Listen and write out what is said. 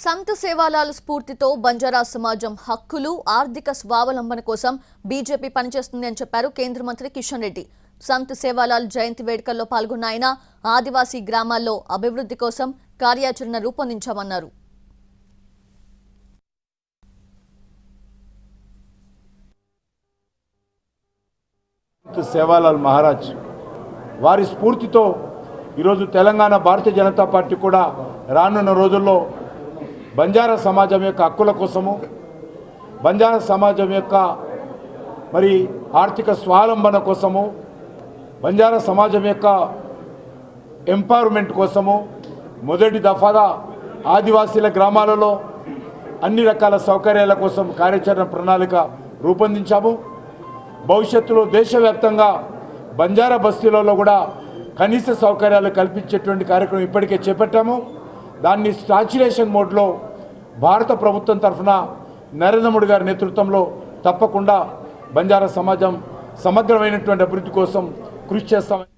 సంత సేవాలాల్ స్ఫూర్తితో బంజారా సమాజం హక్కులు ఆర్థిక స్వావలంబన కోసం బీజేపీ పనిచేస్తుంది అని చెప్పారు కేంద్ర మంత్రి కిషన్ రెడ్డి. సంత్ సేవాలాల్ జయంతి వేడుకల్లో పాల్గొన్న ఆయన ఆదివాసీ గ్రామాల్లో అభివృద్ధి కోసం కార్యాచరణ రూపొందించామన్నారు. సేవాలాల్ మహారాజ్ వారి స్ఫూర్తితో ఈరోజు తెలంగాణ భారతీయ జనతా పార్టీ కూడా రానున్న రోజుల్లో బంజారా సమాజం యొక్క హక్కుల కోసము బంజారా సమాజం యొక్క మరి ఆర్థిక స్వావలంబన కోసము బంజారా సమాజం యొక్క ఎంపవర్మెంట్ కోసము మొదటి దఫాగా ఆదివాసీల గ్రామాలలో అన్ని రకాల సౌకర్యాల కోసం కార్యాచరణ ప్రణాళిక రూపొందించాము. భవిష్యత్తులో దేశవ్యాప్తంగా బంజారా బస్తీలలో కూడా కనీస సౌకర్యాలు కల్పించేటువంటి కార్యక్రమం ఇప్పటికే చేపట్టాము. దాన్ని సాచురేషన్ మోడ్లో భారత ప్రభుత్వం తరఫున నరేంద్ర మోడీ గారి నేతృత్వంలో తప్పకుండా బంజారా సమాజం సమగ్రమైనటువంటి అభివృద్ధి కోసం కృషి చేస్తామని